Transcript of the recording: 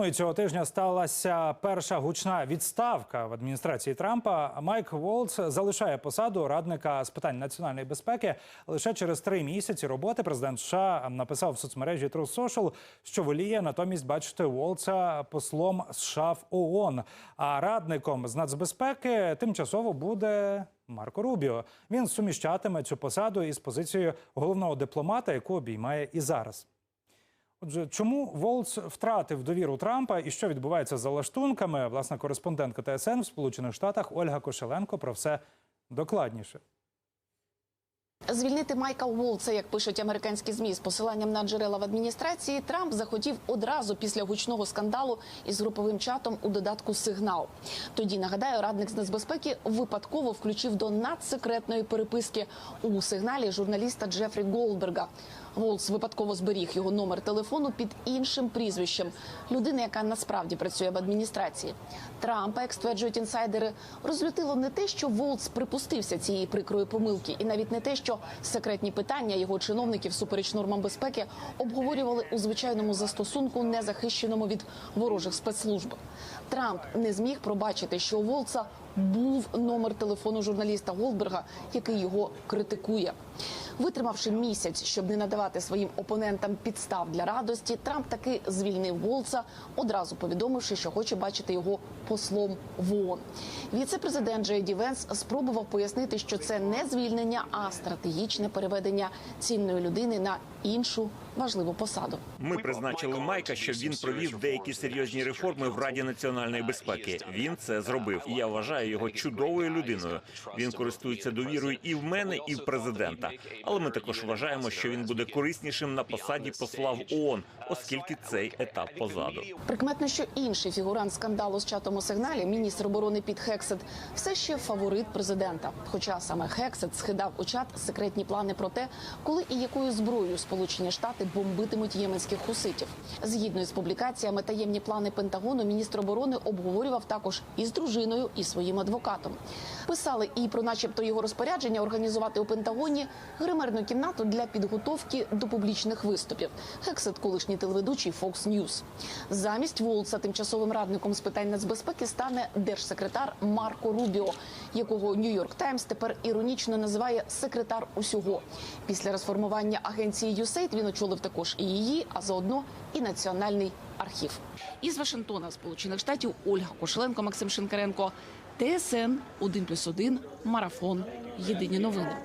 Ну і цього тижня сталася перша гучна відставка в адміністрації Трампа. Майк Волц залишає посаду радника з питань національної безпеки. Лише через три місяці роботи президент США написав в соцмережі Truth Social, що воліє натомість бачити Волца послом США в ООН. А радником з нацбезпеки тимчасово буде. Марко Рубіо він суміщатиме цю посаду із позицією головного дипломата, яку обіймає і зараз. Отже, чому Волц втратив довіру Трампа і що відбувається за лаштунками? Власна кореспондентка ТСН в Сполучених Штатах Ольга Кошеленко про все докладніше. Звільнити Майка Уолца, як пишуть американські змі, з посиланням на джерела в адміністрації, Трамп захотів одразу після гучного скандалу із груповим чатом у додатку Сигнал. Тоді нагадаю, радник з нацбезпеки випадково включив до надсекретної переписки у сигналі журналіста Джефрі Голдберга. Волц випадково зберіг його номер телефону під іншим прізвищем людини, яка насправді працює в адміністрації. Трампа, як стверджують інсайдери, розлютило не те, що Волц припустився цієї прикрої помилки, і навіть не те, що секретні питання його чиновників супереч нормам безпеки обговорювали у звичайному застосунку, не захищеному від ворожих спецслужб. Трамп не зміг пробачити, що Волца був номер телефону журналіста Голдберга, який його критикує. Витримавши місяць, щоб не надавати своїм опонентам підстав для радості, Трамп таки звільнив Волца, одразу повідомивши, що хоче бачити його послом в ООН. Віце-президент Джей Ді Венс спробував пояснити, що це не звільнення, а стратегічне переведення цінної людини на іншу важливу посаду. Ми призначили Майка, щоб він провів деякі серйозні реформи в Раді національної безпеки. Він це зробив. І я вважаю його чудовою людиною. Він користується довірою і в мене, і в президента. Але ми також вважаємо, що він буде кориснішим на посаді посла в ООН, оскільки цей етап позаду. Прикметно, що інший фігурант скандалу з чатом у сигналі, міністр оборони Піт Хексет, все ще фаворит президента. Хоча саме Хексет схидав у чат секретні плани про те, коли і якою зброєю Сполучені Штати бомбитимуть єменських хуситів. Згідно із публікаціями, таємні плани Пентагону міністр оборони обговорював також із дружиною і своїм адвокатом. Писали і про, начебто, його розпорядження організувати у Пентагоні гримерну кімнату для підготовки до публічних виступів. Хексет, колишній телеведучий Fox News. Замість Волца тимчасовим радником з питань нацбезпеки стане держсекретар Марко Рубіо, якого Нью-Йорк Таймс тепер іронічно називає секретар усього. Після розформування агенції USAID він очолив також і її, а заодно і національний архів. Із Вашингтона, Сполучених Штатів, Ольга Кошеленко, Максим Шинкаренко, ТСН 1+,1, Марафон. Єдині новини.